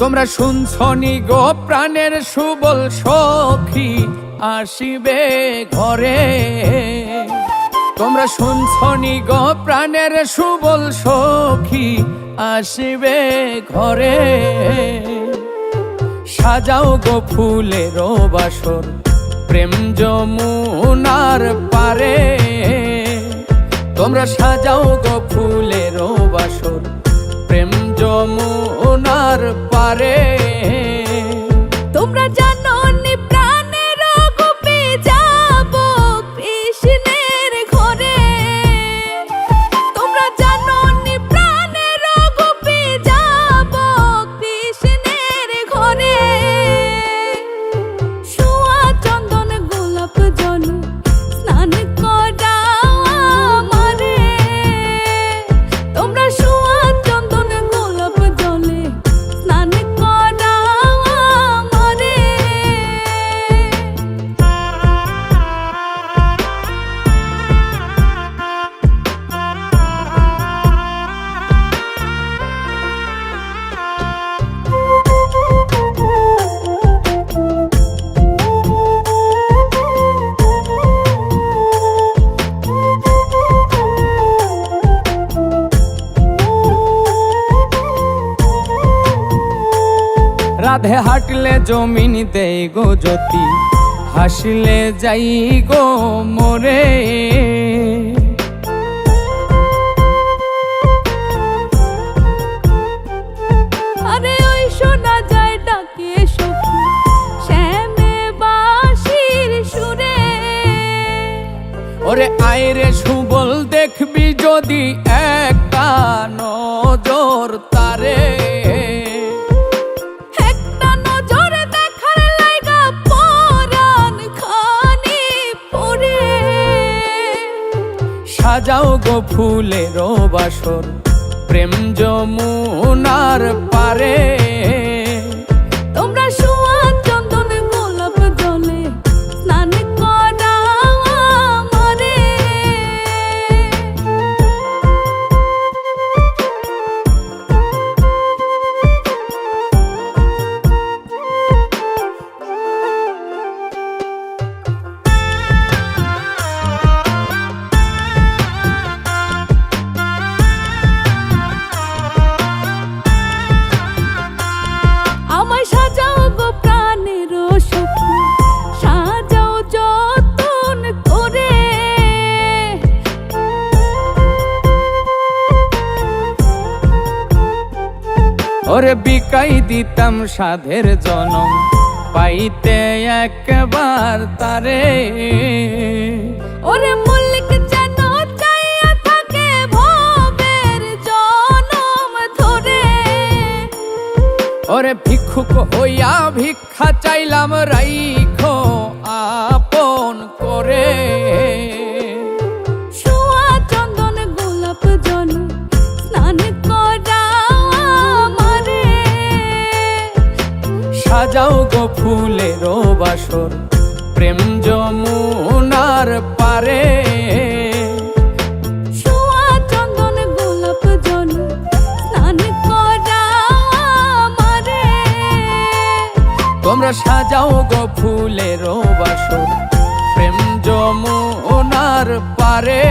তোমরা শুনছনি গো প্রাণের সুবল সখী আসিবে ঘরে। তোমরা শুনছনি গো প্রাণের সুবল সখী আসিবে ঘরে। সাজাও গো ফুলের বাসর প্রেম যমুনার পারে। তোমরা সাজাও গো ফুলের বাসর প্রেম যমুনার পারে রাধে হাঁটলে জমিন দেই গো জ্যোতি হাসলে যাই গো মোরে। আরে ওই শোনা যায় ডাকে সখী শ্যামে বাঁশির সুরে। ওরে আইরে সুবল দেখবি যদি একটা নজর তারে। সাজাও গো ফুলের বাসর। প্রেম যমুনার পারে ওরে বিকাই দিতাম সাধের জনম পাইতে একবার তারে। ওরে মল্লিক যেন চাইয়া থাকে ভবের জনম ধরে। ওরে ভিক্ষুক হইয়া ভিক্ষা চাইলাম রাইখো আপন করে। সাজাও গো ফুলের বাসর। প্রেম যমুনার পারে। তোমরা সাজাও গো ফুলের বাসর প্রেম যমুনার পারে।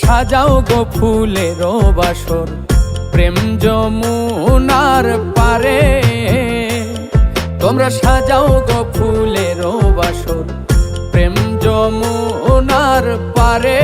সাজাও গো ফুলের বাসর। প্রেম যমুনার পারে। তোমরা সাজাও গো ফুলের বাসর প্রেম যমুনার পারে।